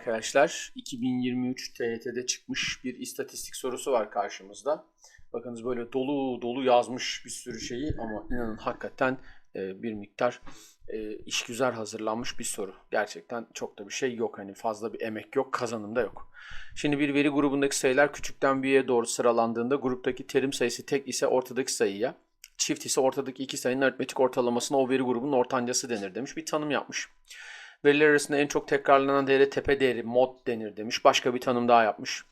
arkadaşlar. 2023 TYT'de çıkmış bir istatistik sorusu var karşımızda. Bakınız böyle dolu dolu yazmış bir sürü şeyi ama inanın hakikaten e, bir miktar e, işgüzar hazırlanmış bir soru. Gerçekten çok da bir şey yok. Hani fazla bir emek yok, kazanım da yok. Şimdi bir veri grubundaki sayılar küçükten büyüğe doğru sıralandığında gruptaki terim sayısı tek ise ortadaki sayıya, çift ise ortadaki iki sayının aritmetik ortalamasına o veri grubunun ortancası denir demiş. Bir tanım yapmış. Veriler arasında en çok tekrarlanan değere tepe değeri mod denir demiş. Başka bir tanım daha yapmış.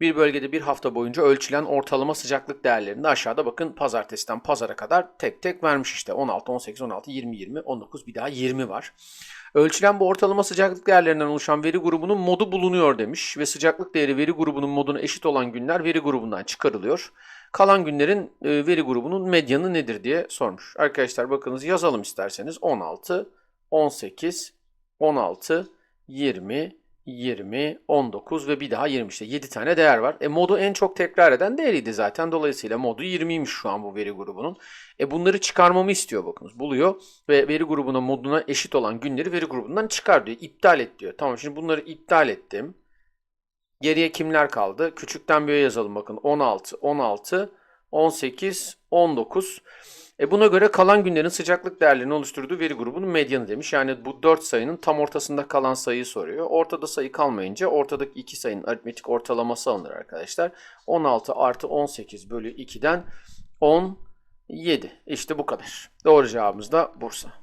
Bir bölgede bir hafta boyunca ölçülen ortalama sıcaklık değerlerini aşağıda bakın pazartesiden pazara kadar tek tek vermiş işte. 16, 18, 16, 20, 20, 19 bir daha 20 var. Ölçülen bu ortalama sıcaklık değerlerinden oluşan veri grubunun modu bulunuyor demiş ve sıcaklık değeri veri grubunun moduna eşit olan günler veri grubundan çıkarılıyor. Kalan günlerin e, veri grubunun medyanı nedir diye sormuş. Arkadaşlar bakınız yazalım isterseniz 16, 18, 16, 20, 20, 19 ve bir daha 20 işte 7 tane değer var. E modu en çok tekrar eden değeriydi zaten. Dolayısıyla modu 20'ymiş şu an bu veri grubunun. E bunları çıkarmamı istiyor bakınız. Buluyor ve veri grubuna moduna eşit olan günleri veri grubundan çıkar diyor. İptal et diyor. Tamam şimdi bunları iptal ettim. Geriye kimler kaldı? Küçükten büyüğe yazalım bakın. 16, 16, 18, 19. E buna göre kalan günlerin sıcaklık değerlerini oluşturduğu veri grubunun medyanı demiş. Yani bu 4 sayının tam ortasında kalan sayıyı soruyor. Ortada sayı kalmayınca ortadaki 2 sayının aritmetik ortalaması alınır arkadaşlar. 16 artı 18 bölü 2'den 17. İşte bu kadar. Doğru cevabımız da Bursa.